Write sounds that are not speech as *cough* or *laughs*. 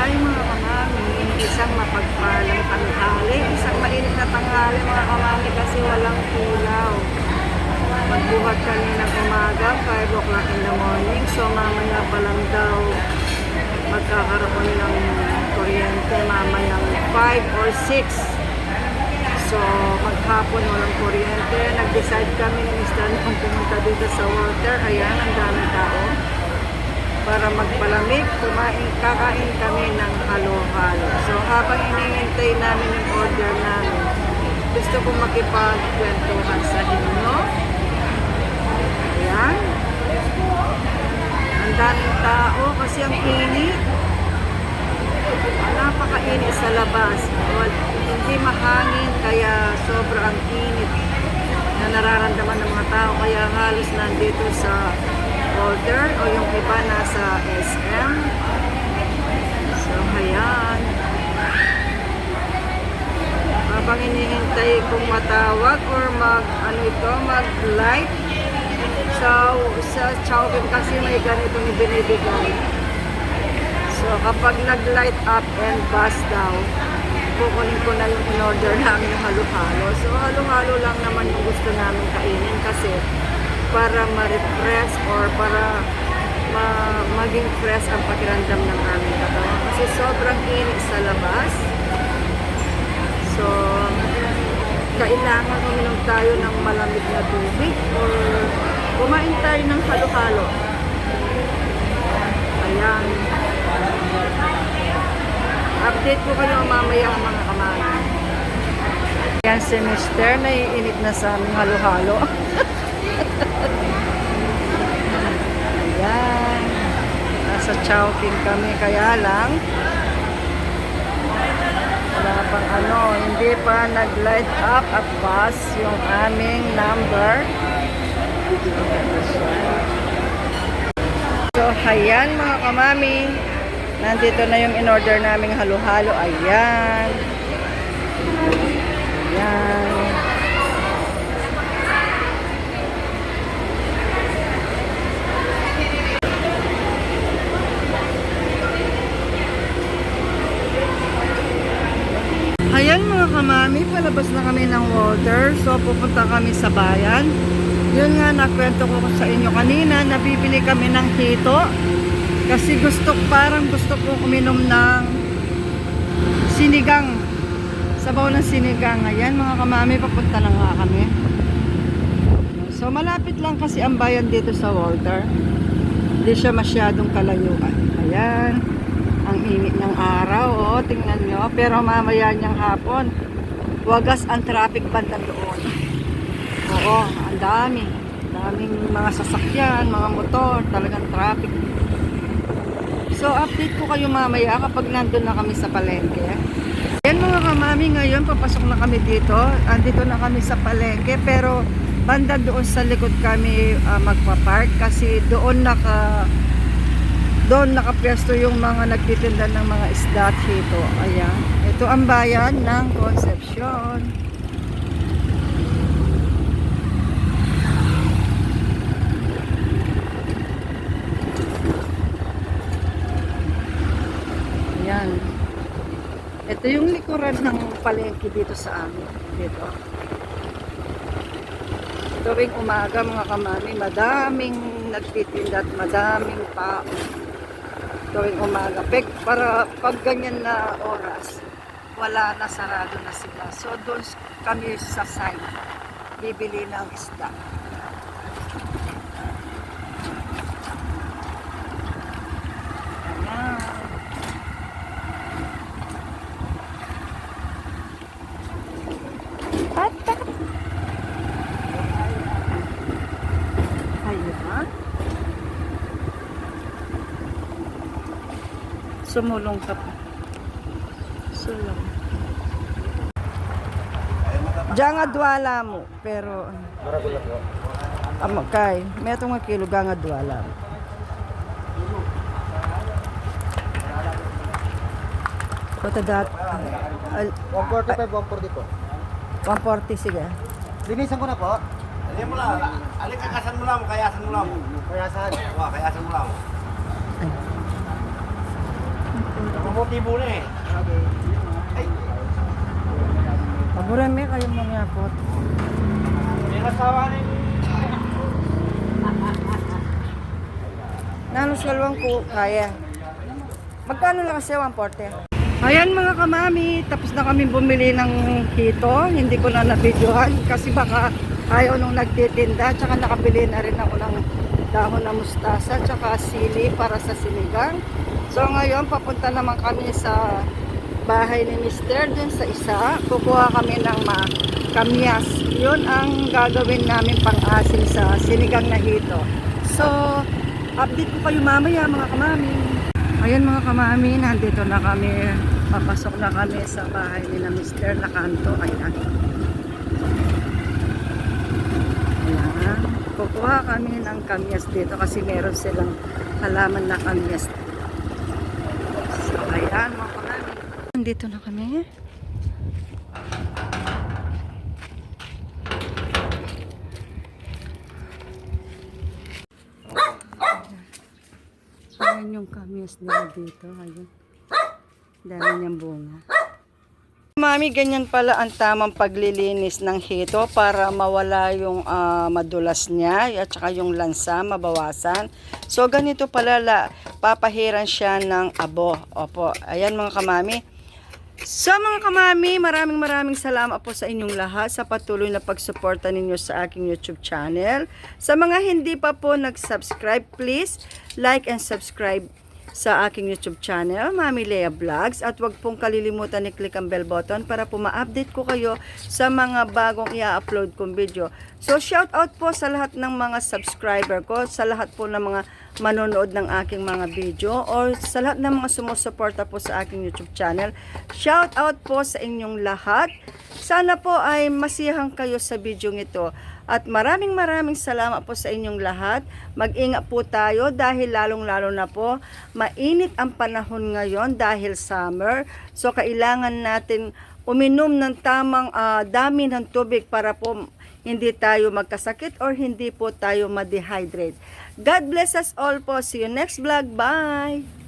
Hi mga kamami, isang mapagpalang tanghali, isang mainit na tanghali mga kamami kasi walang ilaw. Magbuhat kanina umaga, 5 o'clock in the morning, so mamaya pa lang daw magkakaroon ng kuryente mamayang 5 or 6. So, maghapon walang kuryente. Nag-decide kami ni Mr. kung pumunta dito sa water. Ayan, ang daming tao. Para magpalamig, kumain, kakain kami ng halo-halo. So, habang inihintay namin yung order namin, gusto kong makipagkwentuhan sa inyo. Ayan. Ang daming tao kasi ang init. Napakainit sa labas. Wal, hindi mahangin kaya sobrang init na nararamdaman ng mga tao. Kaya halos nandito sa order o yung iba nasa SM. So, ayan. Habang inihintay kong matawag or mag, ano ito, mag-light. So, sa Chowking kasi may ganitong ibinibigay. So, kapag nag-light up and bus daw, kukunin ko na yung in-order namin halo-halo. So, halo-halo lang naman yung gusto namin kainin kasi para ma-refresh or para ma maging fresh ang pakiramdam ng aming katawan. Kasi sobrang init sa labas. So, kailangan uminom tayo ng malamig na tubig or kumain tayo ng halo-halo. Ayan. Update ko kayo mamaya mga kamana. Yan si Mister, naiinit na sa aming halo-halo. *laughs* Ayan. Nasa Chowking kami, kaya lang wala pang ano, hindi pa nag-light up at bus yung aming number. So, ayan mga kamami. Nandito na yung in-order naming halo-halo. Ayan. Ayan mga palabas na kami ng water. So pupunta kami sa bayan. Yun nga, nakwento ko sa inyo kanina, nabibili kami ng hito. Kasi gusto, parang gusto ko uminom ng sinigang. Sabaw ng sinigang. Ayan mga kamami, papunta na nga kami. So malapit lang kasi ang bayan dito sa Walter. Hindi siya masyadong kalayuan. Ayan. Ang init ng araw, oh, tingnan nyo. Pero mamaya niyang hapon, wagas ang traffic banda doon. Oo, ang dami. Daming mga sasakyan, mga motor, talagang traffic. So, update ko kayo mamaya kapag nandun na kami sa palengke. Yan mga kamami, ngayon papasok na kami dito. Andito na kami sa palengke, pero banda doon sa likod kami ah, magpa-park kasi doon naka doon nakapwesto yung mga nagtitinda ng mga isda at hito. Ayan. Ito ang bayan ng Concepcion. Ayan. Ito yung likuran ng palengke dito sa amin. Dito. Tuwing umaga mga kamami, madaming nagtitinda at madaming tao tuwing umaga. Peg, para pag ganyan na oras, wala na, sarado na sila. So, doon kami sa side, bibili ng isda. Sumulong ka pa. Sulong. Diyan nga duwala mo, pero... Maragula po. Amo kay, may itong nga kilo nga duwala mo. Kota dat... al- 145, 140 po. 140 sige. Linisan ko na po. Alin mo lang, alin kakasan mo lang, kayasan mo lang. Kaya saan? Wah, kayasan mo lang. Po tibo-tibo na eh. Paborami kayo mga yapot. May asawa na yun. *laughs* Nanos kalawang ko kaya. Magkano lang kasi 140? Ayan mga kamami, tapos na kami bumili ng hito. Hindi ko na nabidyohan kasi baka ayaw nung nagtitinda. Tsaka nakabili na rin ako ng dahon ng mustasa tsaka sili para sa sinigang. So ngayon papunta naman kami sa bahay ni Mister dun sa isa. Kukuha kami ng mga kamyas. Yun ang gagawin namin pang-asin sa sinigang na hito. So, update ko kayo mamaya mga kamami. Ayan mga kamami, nandito na kami. Papasok na kami sa bahay ni na Mr. Lacanto. Ayan. Ayan. Kukuha kami ng kamyas dito kasi meron silang halaman na kamyas. So, ayan mga Nandito na kami. Ayan yung kamyas nila dito. Ayun. Dami niyang bunga. Mami, ganyan pala ang tamang paglilinis ng hito para mawala yung ah, madulas niya at saka yung lansa, mabawasan. So, ganito pala, la, papahiran siya ng abo. Opo, ayan mga kamami. So mga kamami, maraming maraming salamat po sa inyong lahat sa patuloy na pagsuporta ninyo sa aking YouTube channel. Sa mga hindi pa po nag-subscribe, please like and subscribe sa aking YouTube channel, Mami Lea Vlogs. At wag pong kalilimutan i-click ang bell button para po ma-update ko kayo sa mga bagong i-upload kong video. So shout out po sa lahat ng mga subscriber ko, sa lahat po ng mga manonood ng aking mga video or sa lahat ng mga sumusuporta po sa aking YouTube channel. Shout out po sa inyong lahat. Sana po ay masiyahan kayo sa video ito. At maraming maraming salamat po sa inyong lahat. Mag-ingat po tayo dahil lalong-lalo na po mainit ang panahon ngayon dahil summer. So kailangan natin uminom ng tamang ah, dami ng tubig para po hindi tayo magkasakit or hindi po tayo ma-dehydrate. God bless us all po. See you next vlog. Bye!